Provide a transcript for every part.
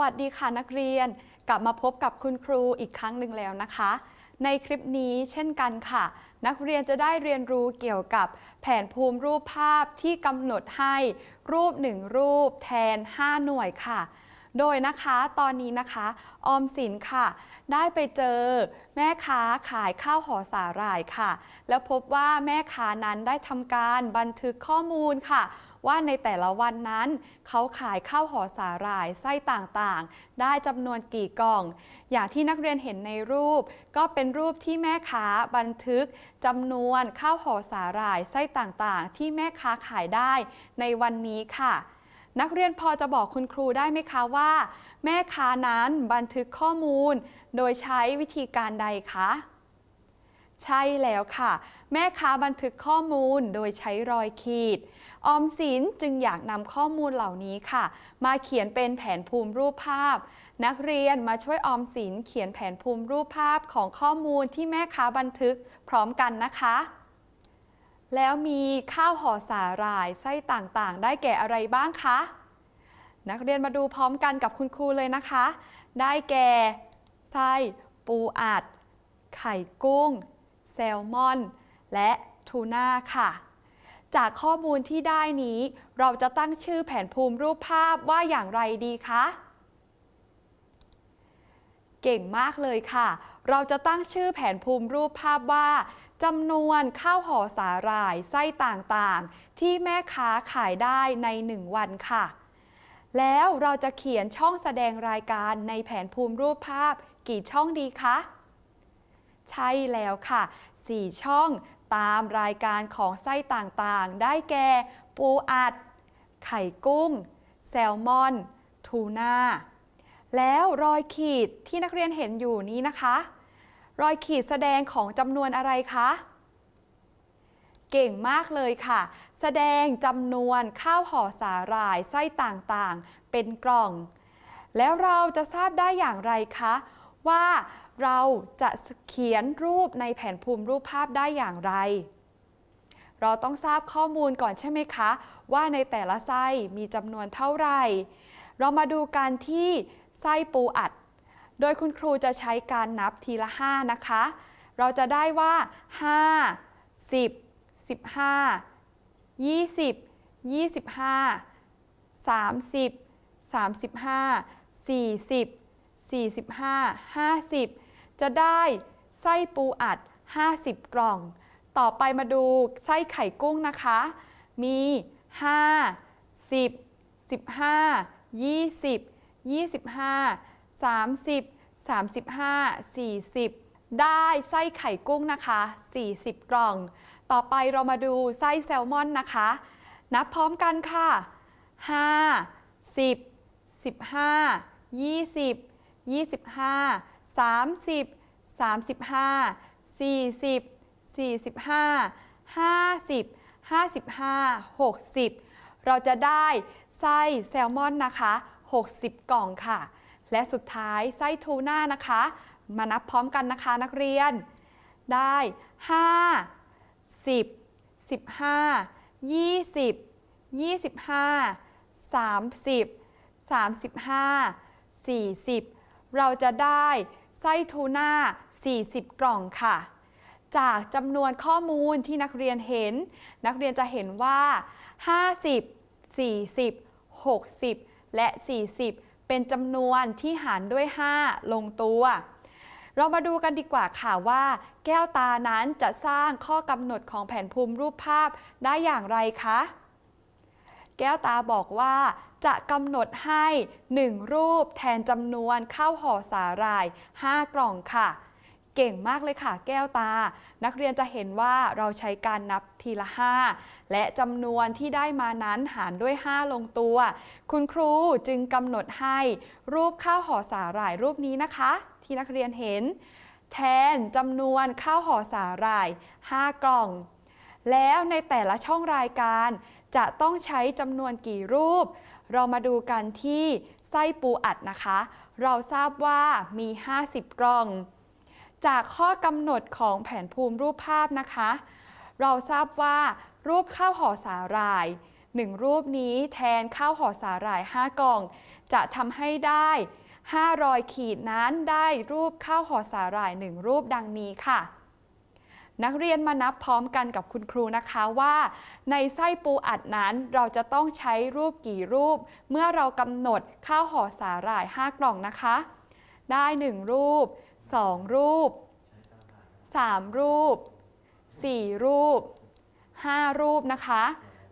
วัสดีค่ะนักเรียน กลับมาพบกับคุณครูอีกครั้งหนึ่งแล้วนะคะ ในคลิปนี้เช่นกันค่ะ นักเรียนจะได้เรียนรู้เกี่ยวกับแผนภูมิรูปภาพที่กำหนดให้รูปหนึ่งรูปแทน 5 หน่วยค่ะ โดยนะคะตอนนี้นะคะออมสินค่ะ ได้ไปเจอแม่ค้าขายข้าวห่อสาหร่ายค่ะ แล้วพบว่าแม่ค้านั้นได้ทำการบันทึกข้อมูลค่ะ ว่าในแต่ละวันนั้น เขาขายข้าวห่อสาหร่ายไส้ต่างๆ ได้จำนวนกี่กล่อง อย่างที่นักเรียนเห็นในรูป ก็เป็นรูปที่แม่ค้าบันทึกจำนวนข้าวห่อสาหร่ายไส้ต่างๆ ที่แม่ค้าขายได้ในวันนี้ค่ะนักเรียนพอจะบอกคุณครูได้ไหมคะว่า แม่ค้านั้นบันทึกข้อมูล โดยใช้วิธีการใดคะ ใช่แล้วค่ะ แม่ค้าบันทึกข้อมูลโดยใช้รอยขีด ออมสินจึงอยากนำข้อมูลเหล่านี้ค่ะ มาเขียนเป็นแผนภูมิรูปภาพ นักเรียนมาช่วยออมสินเขียนแผนภูมิรูปภาพของข้อมูลที่แม่ค้าบันทึกพร้อมกันนะคะ แล้วมีข้าวห่อสาหร่ายไส้ต่างๆ ได้แก่อะไรบ้างคะ นักเรียนมาดูพร้อมกันกับคุณครูเลยนะคะ ได้แก่ไส้ปูอัด ไข่กุ้ง แซลมอน และทูน่าค่ะ จากข้อมูลที่ได้นี้ เราจะตั้งชื่อแผนภูมิรูปภาพว่าอย่างไรดีคะ เก่งมากเลยค่ะ เราจะตั้งชื่อแผนภูมิรูปภาพว่าจำนวนข้าวห่อสาหร่ายไส้ต่างๆ ที่แม่ค้าขายได้ใน 1 วันค่ะ แล้วเราจะเขียนช่องแสดงรายการในแผนภูมิรูปภาพกี่ช่องดีคะ ใช่แล้วค่ะ 4 ช่องตามรายการของไส้ต่างๆ ได้แก่ ปูอัด ไข่กุ้ง แซลมอน ทูน่า แล้วรอยขีดที่นักเรียนเห็นอยู่นี้นะคะ รอยขีดแสดงของจำนวนอะไรคะ เก่งมากเลยค่ะ แสดงจำนวนข้าวห่อสาหร่ายไส้ต่างๆ เป็นกล่อง แล้วเราจะทราบได้อย่างไรคะ ว่า เราจะเขียนรูปในแผนภูมิรูปภาพได้อย่างไร เราต้องทราบข้อมูลก่อนใช่ไหมคะ ว่าในแต่ละไส้มีจำนวนเท่าไหร่ เรามาดูกันที่ไส้ปูอัด โดยคุณครูจะใช้การนับทีละ 5 นะคะ เราจะได้ว่า 5 10 15 20 25 30 35 40 45 50 จะได้ไส้ปูอัด 50 กล่อง ต่อไปมาดูไส้ไข่กุ้งนะคะ มี 5 10 15 20 25 30 35 40 ได้ไส้ไข่กุ้งนะคะ 40 กล่อง ต่อไปเรามาดูไส้แซลมอนนะคะ นับพร้อมกันค่ะ 5 10 15 20 25 30 35 40 45 50 55 60 เราจะได้ไส้แซลมอนนะคะ 60 กล่องค่ะ และสุดท้ายไส้ทูน่านะคะ มานับพร้อมกันนะคะนักเรียน ได้ 5 10 15 20 25 30 35 40 เราจะได้ ไส้ทูน่า 40 กล่องค่ะ จากจำนวนข้อมูลที่นักเรียนเห็น นักเรียนจะเห็นว่า 50 40 60 และ 40 เป็นจำนวนที่หารด้วย 5 ลงตัว เรามาดูกันดีกว่าค่ะว่า แก้วตานั้นจะสร้างข้อกำหนดของแผนภูมิรูปภาพได้อย่างไรคะ แก้วตาบอกว่า จะกำหนดให้ 1 รูปแทนจำนวนข้าวห่อสาหร่าย 5 กล่องค่ะ เก่งมากเลยค่ะ แก้วตา นักเรียนจะเห็นว่าเราใช้การนับทีละ 5 และจำนวนที่ได้มานั้นหารด้วย 5 ลงตัว คุณครูจึงกำหนดให้รูปข้าวห่อสาหร่ายรูปนี้นะคะ ที่นักเรียนเห็น แทนจำนวนข้าวห่อสาหร่าย 5 กล่องแล้วในแต่ละช่องรายการจะต้องใช้จำนวนกี่รูป เรามาดูกันที่ไส้ปูอัดนะคะ เราทราบว่ามี 50 กล่อง จากข้อกำหนดของแผนภูมิรูปภาพนะคะ เราทราบว่ารูปข้าวห่อสาหร่าย 1 รูปนี้แทนข้าวห่อสาหร่าย 5 กล่อง จะทำให้ได้ 500 ขีดนั้นได้รูปข้าวห่อสาหร่าย 1 รูปดังนี้ค่ะ นักเรียนมานับพร้อมกันกับคุณครูนะคะว่า ในไส้ปูอัดนั้นเราจะต้องใช้รูปกี่รูป เมื่อเรากำหนดข้าวห่อสาหร่าย 5 กล่องนะคะ ได้ 1 รูป 2 รูป 3 รูป 4 รูป 5 รูปนะคะ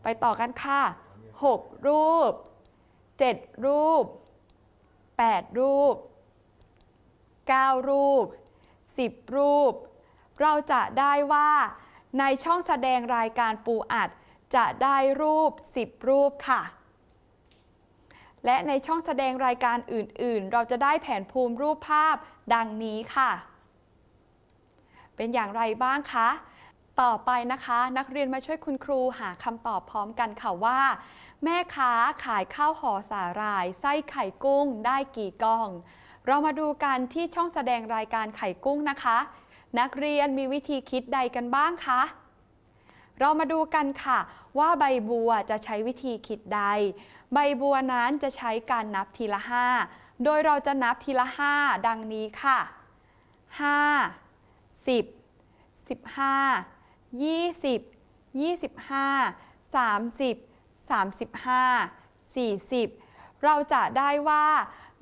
ไปต่อกันค่ะ 6 รูป 7 รูป 8 รูป 9 รูป 10 รูป เราจะได้ว่าในช่องแสดงรายการปูอัด จะได้รูป 10 รูปค่ะ และในช่องแสดงรายการอื่น ๆ เราจะได้แผนภูมิรูปภาพดังนี้ค่ะ เป็นอย่างไรบ้างคะ ต่อไปนะคะ นักเรียนมาช่วยคุณครูหาคำตอบพร้อมกันค่ะว่า แม่ค้าขายข้าวห่อสาหร่าย ไส้ไข่กุ้งได้กี่กล่อง เรามาดูกันที่ช่องแสดงรายการไข่กุ้งนะคะ นักเรียนมีวิธีคิดใดกันบ้างคะ เรามาดูกันค่ะ ว่าใบบัวจะใช้วิธีคิดใด ใบบัวนั้นจะใช้การนับทีละ5โดยเราจะนับทีละ5ดังนี้ค่ะ5 10 15 20 25 30 35 40เราจะได้ว่า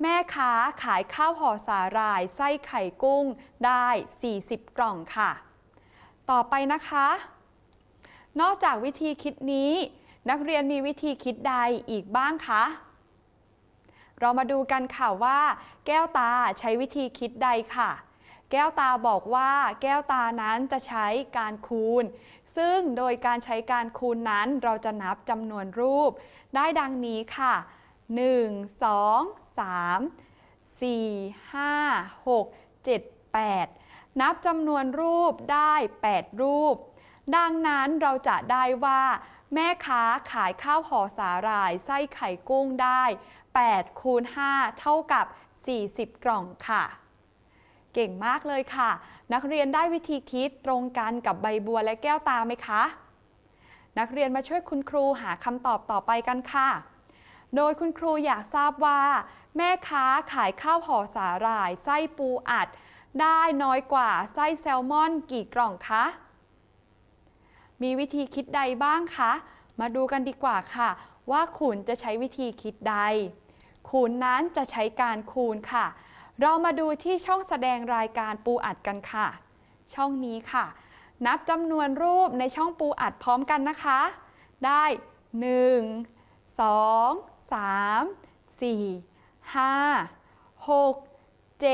แม่ค้าขายข้าวห่อสาหร่าย ไส้ไข่กุ้งได้ 40 กล่องค่ะ ต่อไปนะคะ นอกจากวิธีคิดนี้ นักเรียนมีวิธีคิดใดอีกบ้างคะ เรามาดูกันค่ะว่า แก้วตาใช้วิธีคิดใดค่ะ แก้วตาบอกว่าแก้วตานั้นจะใช้การคูณ ซึ่งโดยการใช้การคูณนั้นเราจะนับจำนวนรูป ได้ดังนี้ค่ะ 1 2 3 4 5 6 7 8 นับจำนวนรูปได้ 8 รูป ดังนั้นเราจะได้ว่า แม่ค้าขายข้าวห่อสาหร่ายไส้ไข่กุ้งได้ 8 คูณ 5 เท่ากับ 40 กล่องค่ะเก่งมากเลยค่ะ นักเรียนได้วิธีคิดตรงกันกับใบบัวและแก้วตาไหมคะ นักเรียนมาช่วยคุณครูหาคำตอบต่อไปกันค่ะ โดยคุณครูอยากทราบว่า แม่ค้าขายข้าวห่อสาหร่าย ไส้ปูอัด ได้น้อยกว่าไส้แซลมอนกี่กล่องคะ มีวิธีคิดใดบ้างคะ มาดูกันดีกว่าค่ะ ว่าขุนจะใช้วิธีคิดใดขุนนั้นจะใช้การคูณค่ะ เรามาดูที่ช่องแสดงรายการปูอัดกันค่ะ ช่องนี้ค่ะ นับจำนวนรูปในช่องปูอัดพร้อมกันนะคะ ได้ 1 2 3 4 5 6 7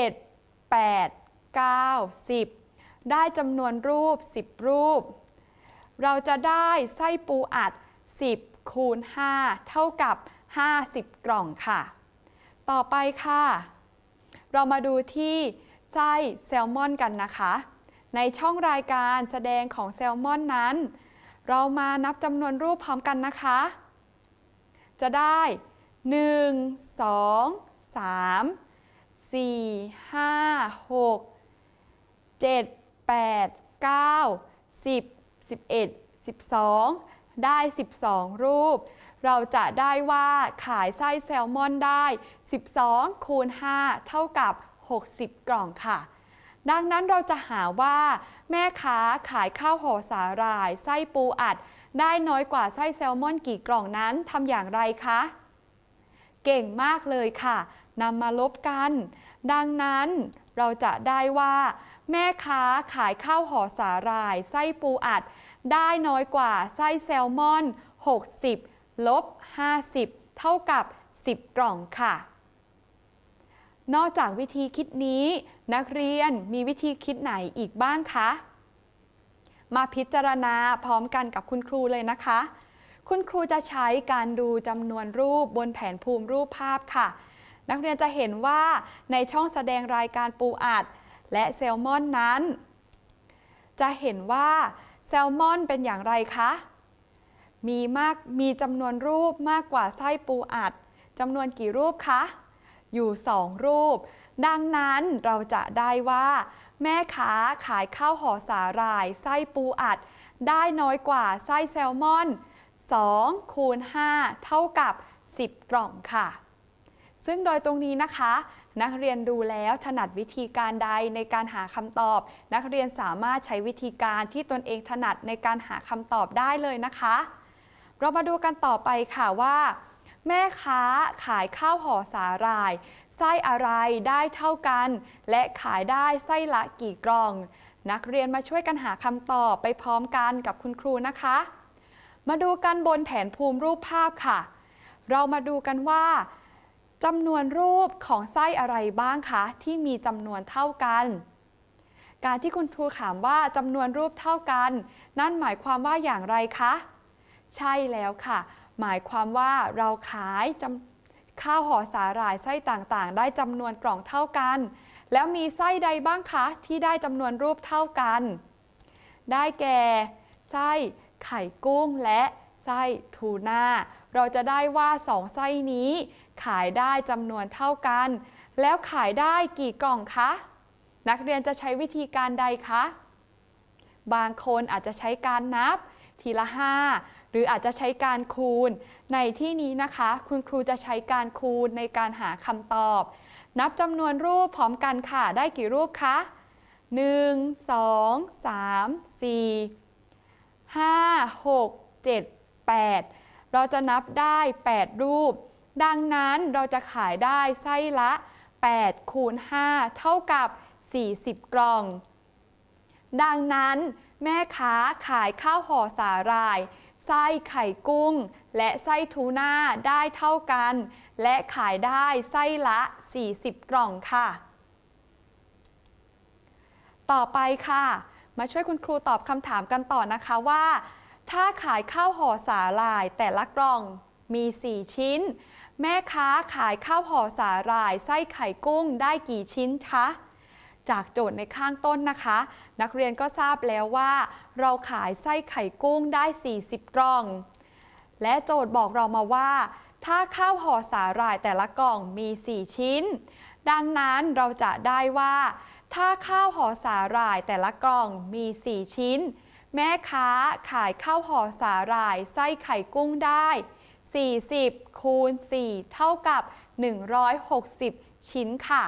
8 9 10 ได้จำนวนรูป 10 รูป เราจะได้ไส้ปูอัด 10 คูณ 5 เท่ากับ 50 กล่องค่ะ ต่อไปค่ะ เรามาดูที่ไส้แซลมอนกันนะคะ ในช่องรายการแสดงของแซลมอนนั้น เรามานับจำนวนรูปพร้อมกันนะคะ จะได้ 1 2 3 4 5 6 7 8 9 10 11 12ได้ 12 รูป เราจะได้ว่าขายไส้แซลมอนได้ 12 คูณ 5 เท่ากับ 60 กล่องค่ะ ดังนั้นเราจะหาว่า แม่ค้าขายข้าวห่อสาหร่าย ไส้ปูอัด ได้น้อยกว่าไส้แซลมอนกี่กล่องนั้นทำอย่างไรคะ เก่งมากเลยค่ะนำมาลบกัน ดังนั้นเราจะได้ว่า แม่ค้าขายข้าวห่อสาหร่าย ไส้ปูอัด ได้น้อยกว่าไส้แซลมอน 60 ลบ 50 เท่ากับ 10 กล่องค่ะ นอกจากวิธีคิดนี้ นักเรียนมีวิธีคิดไหนอีกบ้างคะ มาพิจารณาพร้อมกันกับคุณครูเลยนะคะ คุณครูจะใช้การดูจำนวนรูปบนแผนภูมิรูปภาพค่ะ นักเรียนจะเห็นว่าในช่องแสดงรายการปูอัด และแซลมอนนั้น จะเห็นว่าแซลมอนเป็นอย่างไรคะ มีมากมีจำนวนรูปมากกว่าไส้ปูอัดจำนวนกี่รูปคะ อยู่ 2 รูป ดังนั้นเราจะได้ว่า แม่ค้าขายข้าวห่อสาหร่าย ไส้ปูอัด ได้น้อยกว่าไส้แซลมอน 2คูณ5เท่ากับ 10 กล่องค่ะ ซึ่งโดยตรงนี้นะคะ นักเรียนดูแล้วถนัดวิธีการใดในการหาคำตอบ นักเรียนสามารถใช้วิธีการที่ตนเองถนัดในการหาคำตอบได้เลยนะคะ เรามาดูกันต่อไปค่ะว่า แม่ค้าขายข้าวห่อสาหร่าย ไส้อะไรได้เท่ากัน และขายได้ไส้ละกี่กล่อง นักเรียนมาช่วยกันหาคำตอบไปพร้อมกันกับคุณครูนะคะ มาดูกันบนแผนภูมิรูปภาพค่ะ เรามาดูกันว่าจำนวนรูปของไส้อะไรบ้างคะที่มีจำนวนเท่ากัน การที่คุณครูถามว่าจำนวนรูปเท่ากัน นั่นหมายความว่าอย่างไรคะ ใช่แล้วค่ะ หมายความว่าเราขายข้าวห่อสาหร่ายไส้ต่างๆ ได้จำนวนกล่องเท่ากัน แล้วมีไส้ใดบ้างคะที่ได้จำนวนรูปเท่ากัน ได้แก่ไส้ ไข่กุ้งและไส้ทูน่า เราจะได้ว่าสองไส้นี้ ขายได้จำนวนเท่ากัน แล้วขายได้กี่กล่องคะ นักเรียนจะใช้วิธีการใดคะ บางคนอาจจะใช้การนับ ทีละ 5 หรืออาจจะใช้การคูณ ในที่นี้นะคะ คุณครูจะใช้การคูณในการหาคำตอบ นับจำนวนรูปพร้อมกันค่ะ ได้กี่รูปคะ 1 2 3 4 5 6 7 8 เราจะนับได้ 8 รูป ดังนั้นเราจะขายได้ไส้ละ 8 คูณ 5 เท่ากับ 40 กล่อง ดังนั้นแม่ค้าขายข้าวห่อสาหร่าย ไส้ไข่กุ้ง และไส้ทูน่าได้เท่ากัน และขายได้ไส้ละ 40 กล่องค่ะ ต่อไปค่ะ มาช่วยคุณครูตอบคำถามกันต่อนะคะว่า ถ้าขายข้าวห่อสาหร่ายแต่ละกล่องมี 4 ชิ้น แม่ค้าขายข้าวห่อสาหร่ายไส้ไข่กุ้งได้กี่ชิ้นคะจากโจทย์ในข้างต้นนะคะ นักเรียนก็ทราบแล้วว่า เราขายไส้ไข่กุ้งได้ 40 กล่อง และโจทย์บอกเรามาว่า ถ้าข้าวห่อสาหร่ายแต่ละกล่องมี 4 ชิ้น ดังนั้นเราจะได้ว่า ถ้าข้าวห่อสาหร่ายแต่ละกล่องมี 4 ชิ้น แม่ค้าขายข้าวห่อสาหร่ายไส้ไข่กุ้งได้ 40 คูณ 4 เท่ากับ 160 ชิ้นค่ะ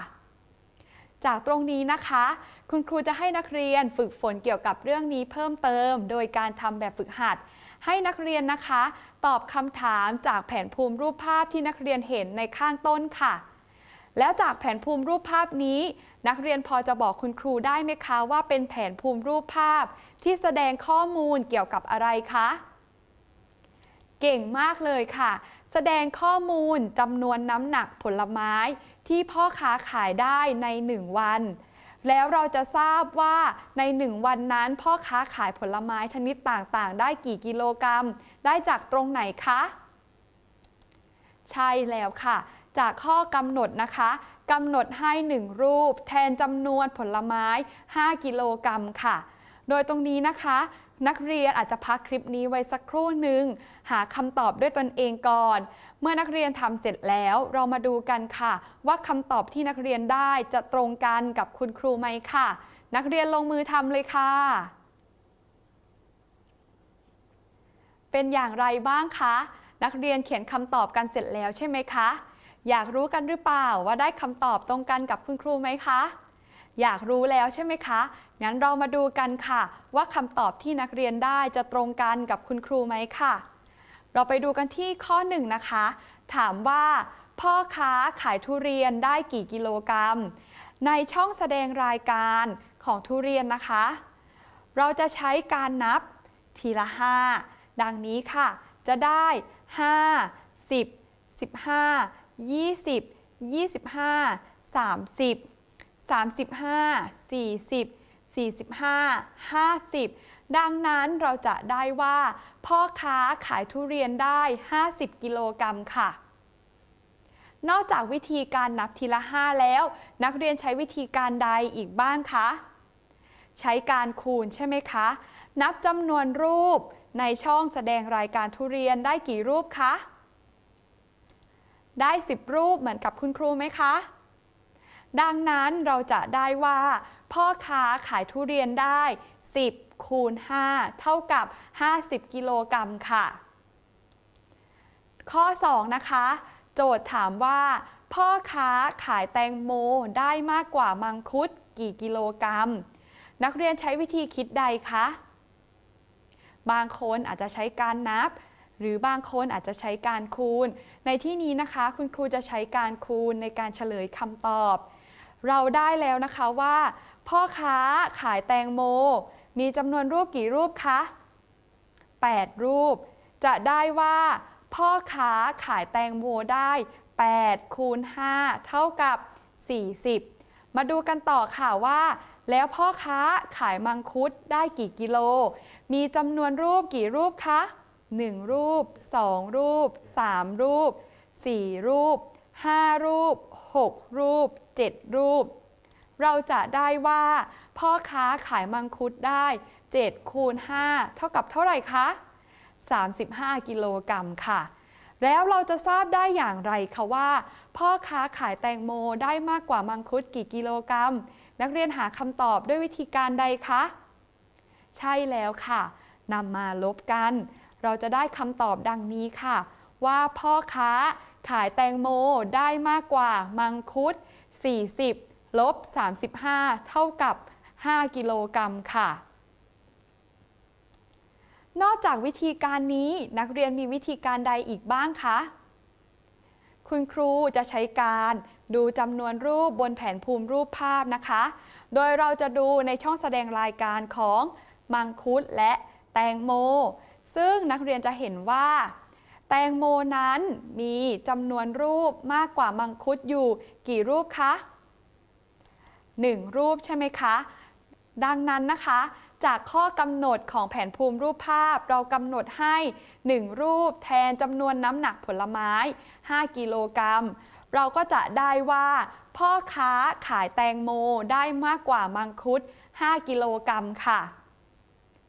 จากตรงนี้นะคะ คุณครูจะให้นักเรียนฝึกฝนเกี่ยวกับเรื่องนี้เพิ่มเติม โดยการทำแบบฝึกหัด ให้นักเรียนนะคะ ตอบคำถามจากแผนภูมิรูปภาพที่นักเรียนเห็นในข้างต้นค่ะ แล้วจากแผนภูมิรูปภาพนี้ นักเรียนพอจะบอกคุณครูได้ไหมคะ ว่าเป็นแผนภูมิรูปภาพ ที่แสดงข้อมูลเกี่ยวกับอะไรคะ เก่งมากเลยค่ะ แสดงข้อมูลจำนวนน้ำหนักผลไม้ ที่พ่อค้าขายได้ใน 1 วัน แล้วเราจะทราบว่าใน 1 วันนั้นพ่อค้าขายผลไม้ชนิดต่างๆ ได้กี่กิโลกรัม ได้จากตรงไหนคะ ใช่แล้วค่ะ จากข้อกำหนดนะคะ กำหนดให้ 1 รูป แทนจำนวนผลไม้ 5 กิโลกรัมค่ะ โดยตรงนี้นะคะ นักเรียนอาจจะพักคลิปนี้ไว้สักครู่หนึ่งหาคำตอบด้วยตนเองก่อน เมื่อนักเรียนทำเสร็จแล้วเรามาดูกันค่ะ ว่าคำตอบที่นักเรียนได้จะตรงกันกับคุณครูไหมค่ะ นักเรียนลงมือทำเลยค่ะเป็นอย่างไรบ้างคะ นักเรียนเขียนคำตอบกันเสร็จแล้วใช่ไหมคะ อยากรู้กันหรือเปล่าว่าได้คำตอบตรงกันกับคุณครูไหมคะ อยากรู้แล้วใช่ไหมคะ งั้นเรามาดูกันค่ะ ว่าคำตอบที่นักเรียนได้จะตรงกันกับคุณครูไหมค่ะ เราไปดูกันที่ข้อ1นงนะคะ ถามว่า พ่อค้าขายทุเรียนได้กี่กิโลกรัม ในช่องแสดงรายการของทุเรียนนะคะ เราจะใช้การนับทีละ 5 ดังนี้ค่ะ จะได้ 5 10 15 20 25 30 35 40 45 50 ดังนั้นเราจะได้ว่า พ่อค้าขายทุเรียนได้ 50 กิโลกรัมค่ะ นอกจากวิธีการนับทีละ 5 แล้ว นักเรียนใช้วิธีการใดอีกบ้างคะ ใช้การคูณใช่ไหมคะ นับจำนวนรูปในช่องแสดงรายการทุเรียนได้กี่รูปคะ ได้ 10 รูปเหมือนกับคุณครูไหมคะ ดังนั้นเราจะได้ว่า พ่อค้าขายทุเรียนได้ 10 คูณ 5 เท่ากับ 50 กิโลกรัมค่ะ ข้อ 2 นะคะ โจทย์ถามว่า พ่อค้าขายแตงโมได้มากกว่ามังคุดกี่กิโลกรัม นักเรียนใช้วิธีคิดใดคะ บางคนอาจจะใช้การนับ หรือบางคนอาจจะใช้การคูณ ในที่นี้นะคะ คุณครูจะใช้การคูณในการเฉลยคำตอบ เราได้แล้วนะคะว่า พ่อค้าขายแตงโม มีจำนวนรูปกี่รูปคะ 8 รูป จะได้ว่า พ่อค้าขายแตงโมได้8คูณ5เท่ากับ 40 มาดูกันต่อค่ะว่า แล้วพ่อค้าขายมังคุดได้กี่กิโล มีจำนวนรูปกี่รูปคะ 1 รูป 2 รูป 3 รูป 4 รูป 5 รูป 6 รูป 7 รูป เราจะได้ว่าพ่อค้าขายมังคุดได้ 7 คูณ 5 เท่ากับเท่าไหร่คะ 35 กิโลกรัมค่ะ แล้วเราจะทราบได้อย่างไรคะว่า พ่อค้าขายแตงโมได้มากกว่ามังคุดกี่กิโลกรัม นักเรียนหาคำตอบด้วยวิธีการใดคะ ใช่แล้วค่ะนำมาลบกัน เราจะได้คำตอบดังนี้ค่ะ ว่าพ่อค้าขายแตงโมได้มากกว่ามังคุด 40 ลบ 35 เท่ากับ 5 กิโลกรัมค่ะ นอกจากวิธีการนี้นักเรียนมีวิธีการใดอีกบ้างคะ คุณครูจะใช้การดูจำนวนรูปบนแผนภูมิรูปภาพนะคะ โดยเราจะดูในช่องแสดงรายการของมังคุดและแตงโม ซึ่งนักเรียนจะเห็นว่า แตงโมนั้นมีจำนวนรูปมากกว่ามังคุดอยู่กี่รูปคะ 1 รูปใช่ไหมคะ ดังนั้นนะคะ จากข้อกำหนดของแผนภูมิรูปภาพเรากำหนดให้ 1 รูปแทนจำนวนน้ำหนักผลไม้ 5 กิโลกรัมเราก็จะได้ว่า พ่อค้าขายแตงโมได้มากกว่ามังคุด 5 กิโลกรัมค่ะ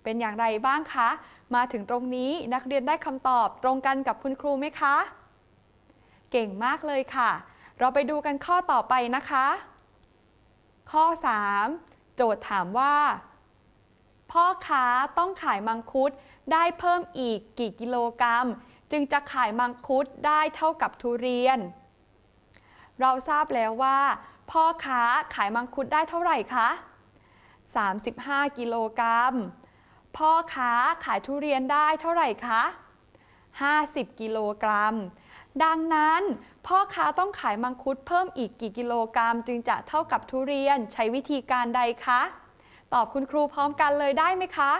เป็นอย่างไรบ้างคะ มาถึงตรงนี้นักเรียนได้คำตอบตรงกันกับคุณครูไหมคะ เก่งมากเลยค่ะ เราไปดูกันข้อต่อไปนะคะ ข้อ 3 โจทย์ถามว่า พ่อค้าต้องขายมังคุดได้เพิ่มอีกกี่กิโลกรัม จึงจะขายมังคุดได้เท่ากับทุเรียน เราทราบแล้วว่า พ่อค้าขายมังคุดได้เท่าไหร่คะ35 กิโลกรัม พ่อค้าขายทุเรียนได้เท่าไหร่คะ 50 กิโลกรัม ดังนั้น พ่อค้าต้องขายมังคุดเพิ่มอีกกี่กิโลกรัม จึงจะเท่ากับทุเรียนใช้วิธีการใดคะ ตอบคุณครูพร้อมกันเลยได้ไหมคะ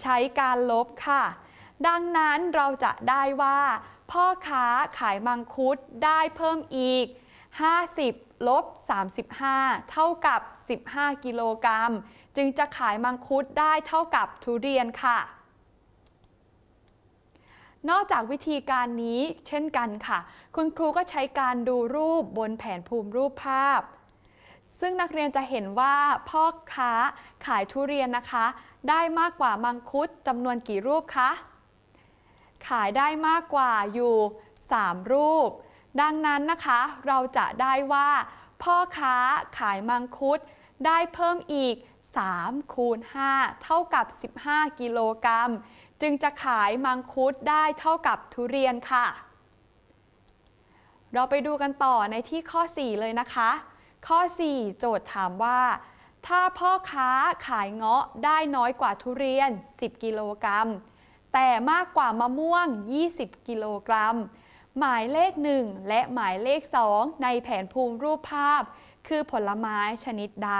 ใช้การลบค่ะ ดังนั้นเราจะได้ว่า พ่อค้าขายมังคุดได้เพิ่มอีก 50 ลบ 35 เท่ากับ 15 กิโลกรัม จึงจะขายมังคุดได้เท่ากับทุเรียนค่ะ นอกจากวิธีการนี้เช่นกันค่ะ คุณครูก็ใช้การดูรูปบนแผนภูมิรูปภาพ ซึ่งนักเรียนจะเห็นว่าพ่อค้าขายทุเรียนนะคะ ได้มากกว่ามังคุดจำนวนกี่รูปคะ ขายได้มากกว่าอยู่ 3 รูป ดังนั้นนะคะเราจะได้ว่า พ่อค้าขายมังคุดได้เพิ่มอีก 3 คูณ 5 เท่ากับ 15 กิโลกรัม จึงจะขายมังคุดได้เท่ากับทุเรียนค่ะ เราไปดูกันต่อในที่ข้อ 4 เลยนะคะ ข้อ 4 โจทย์ถามว่า ถ้าพ่อค้าขายเงาะได้น้อยกว่าทุเรียน 10 กิโลกรัม แต่มากกว่ามะม่วง 20 กิโลกรัม หมายเลข 1 และหมายเลข 2 ในแผนภูมิรูปภาพ คือผลไม้ชนิดใด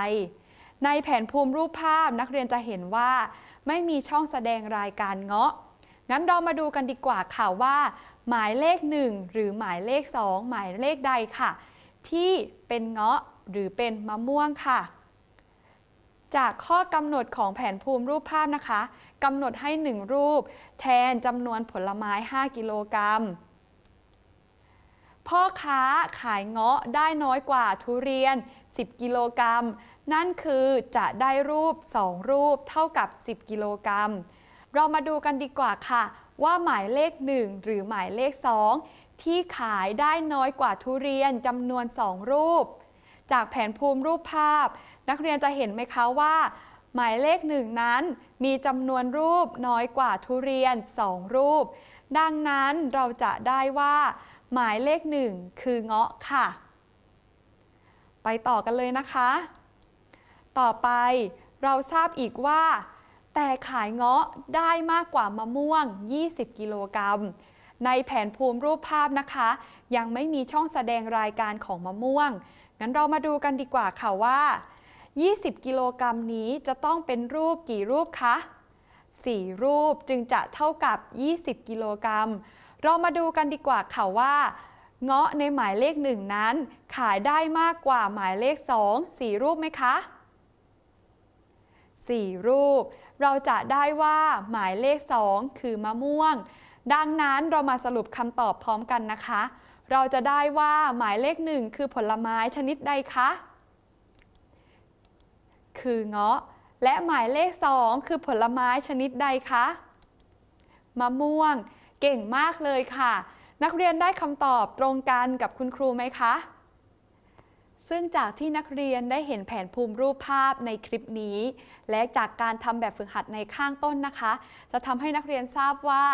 ในแผนภูมิรูปภาพนักเรียนจะเห็นว่า ไม่มีช่องแสดงรายการเงาะ งั้นเรามาดูกันดีกว่าค่ะว่า หมายเลข 1 หรือหมายเลข 2 หมายเลขใดค่ะ ที่เป็นเงาะหรือเป็นมะม่วงค่ะ จากข้อกำหนดของแผนภูมิรูปภาพนะคะกำหนดให้ 1 รูป แทนจำนวนผลไม้ 5 กิโลกรัม พ่อค้าขายเงาะได้น้อยกว่าทุเรียน 10 กิโลกรัม นั่นคือจะได้รูป 2 รูปเท่ากับ 10 กิโลกรัม เรามาดูกันดีกว่าค่ะ ว่าหมายเลข 1 หรือหมายเลข 2 ที่ขายได้น้อยกว่าทุเรียนจำนวน 2 รูป จากแผนภูมิรูปภาพ นักเรียนจะเห็นไหมคะว่า หมายเลขหนึ่งนั้นมีจำนวนรูปน้อยกว่าทุเรียน 2 รูป ดังนั้นเราจะได้ว่า หมายเลขหนึ่งคือเงาะค่ะ ไปต่อกันเลยนะคะ ต่อไปเราทราบอีกว่า แต่ขายเงาะได้มากกว่ามะม่วง 20 กิโลกรัม ในแผนภูมิรูปภาพนะคะ ยังไม่มีช่องแสดงรายการของมะม่วง งั้นเรามาดูกันดีกว่าค่ะว่า 20 กิโลกรัมนี้จะต้องเป็นรูปกี่รูปคะ 4 รูปจึงจะเท่ากับ 20 กิโลกรัม เรามาดูกันดีกว่าค่ะว่า เงาะในหมายเลขหนึ่งนั้น ขายได้มากกว่าหมายเลข2 4รูปไหมคะ4รูป เราจะได้ว่าหมายเลข2คือมะม่วง ดังนั้นเรามาสรุปคำตอบพร้อมกันนะคะ เราจะได้ว่าหมายเลข1คือผลไม้ชนิดใดคะ คือเงาะ และหมายเลข2คือผลไม้ชนิดใดคะ มะม่วง เก่งมากเลยค่ะ นักเรียนได้คำตอบตรงกันกับคุณครูไหมคะ ซึ่งจากที่นักเรียนได้เห็นแผนภูมิรูปภาพในคลิปนี้ และจากการทำแบบฝึกหัดในข้างต้นนะคะ จะทำให้นักเรียนทราบว่า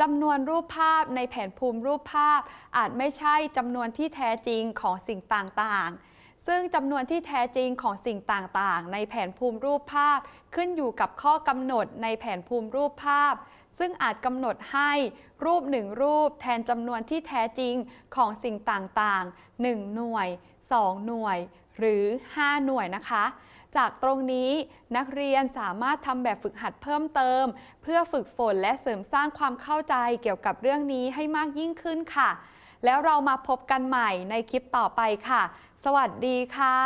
จำนวนรูปภาพในแผนภูมิรูปภาพ อาจไม่ใช่จำนวนที่แท้จริงของสิ่งต่างๆซึ่งจำนวนที่แท้จริงของสิ่งต่าง ๆ ในแผนภูมิรูปภาพ ขึ้นอยู่กับข้อกำหนดในแผนภูมิรูปภาพ ซึ่งอาจกำหนดให้รูปหนึ่งรูปแทนจำนวนที่แท้จริงของสิ่งต่างๆ 1 หน่วย 2 หน่วย หรือ 5 หน่วยนะคะ จากตรงนี้นักเรียนสามารถทำแบบฝึกหัดเพิ่มเติม เพื่อฝึกฝนและเสริมสร้างความเข้าใจเกี่ยวกับเรื่องนี้ให้มากยิ่งขึ้นค่ะ แล้วเรามาพบกันใหม่ในคลิปต่อไปค่ะ สวัสดีค่ะ